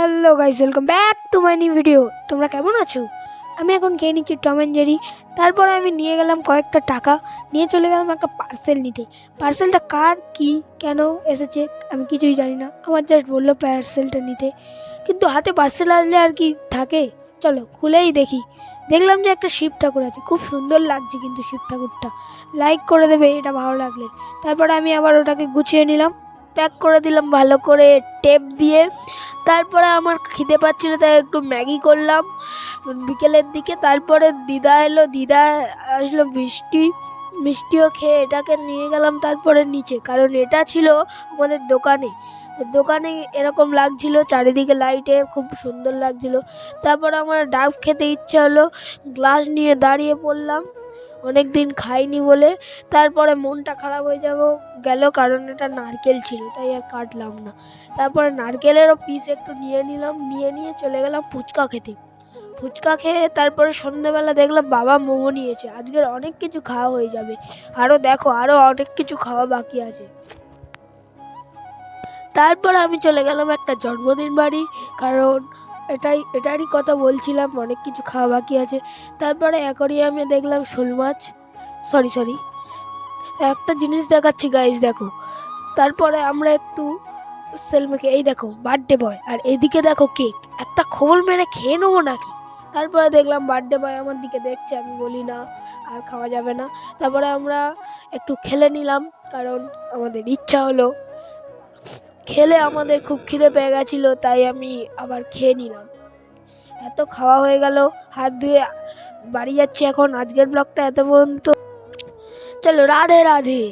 Hello guys welcome back to my new video তোমরা কেমন আছো? আমি এখন খেয়ে নিচ্ছি টম অ্যান্ড জেরি তারপরে আমি নিয়ে গেলাম কয়েকটা টাকা। নিয়ে চলে গেলাম একটা পার্সেল নিতে। পার্সেলটা কার, কি, কেন এসেছে, আমি কিছুই জানি না। আমার জাস্ট বলল পার্সেলটা নিতে। কিন্তু হাতে পার্সেল আসলে আর কি থাকে? চলো, খুলেই দেখি। দেখলাম যে একটা শিব ঠাকুর আছে। খুব সুন্দর লাগছে কিন্তু শিব ঠাকুরটা। লাইক করে দেবে, এটা ভালো লাগলে। তারপরে আমি আবার ওটাকে গুছিয়ে নিলাম। প্যাক করে দিলাম ভালো করে টেপ দিয়ে। তারপরে আমার খিদে পাচ্ছিল, তাই একটু ম্যাগি করলাম বিকেলের দিকে। তারপরে দিদা এলো, দিদা আসলো মিষ্টি, মিষ্টিও খেয়ে এটাকে নিয়ে গেলাম তারপরে নিচে। কারণ এটা ছিল আমাদের দোকানে। দোকানে এরকম লাগছিল, চারিদিকে লাইটে খুব সুন্দর লাগছিল। তারপরে আমার ডাব খেতে ইচ্ছে হলো গ্লাস নিয়ে দাঁড়িয়ে পড়লাম। অনেক দিন খাইনি বলে তারপরে মনটা খারাপ হয়ে যাব গেল কারণ এটা নারকেল ছিল, তাই আর কাটলাম না। তারপরে নারকেলেরও পিস একটু নিয়ে নিলাম, নিয়ে নিয়ে চলে গেলাম ফুচকা খেতে। ফুচকা খেয়ে তারপরে সন্ধ্যেবেলা দেখলাম বাবা মোমো নিয়েছে, আজকের অনেক কিছু খাওয়া হয়ে যাবে। আরও দেখো আরও অনেক কিছু খাওয়া বাকি আছে। তারপরে আমি চলে গেলাম একটা জন্মদিন বাড়ি, কারণ এটাই, এটারই কথা বলছিলাম, অনেক কিছু খাওয়া বাকি আছে। তারপরে অ্যাকোরিয়ামে দেখলাম শোল মাছ। সরি সরি একটা জিনিস দেখাচ্ছি গাইস দেখো। তারপরে আমরা একটু সেলমেকে, এই দেখো বার্থডে বয় আর এদিকে দেখো কেক একটা খোল মেরে খেয়ে নেব নাকি? তারপরে দেখলাম বার্থডে বয় আমার দিকে দেখছে, আমি বলি না, আর খাওয়া যাবে না। তারপরে আমরা একটু খেলে নিলাম, কারণ আমাদের ইচ্ছা হলো। খেলে আমাদের খুব খিদে পেয়ে গেছিল, তাই আমি আবার খেয়ে নিলাম। এত খাওয়া হয়ে গেল, হাত ধুয়ে বাড়ি যাচ্ছি এখন। আজকের ব্লগটা এত পর্যন্ত। চলো, রাধে রাধে।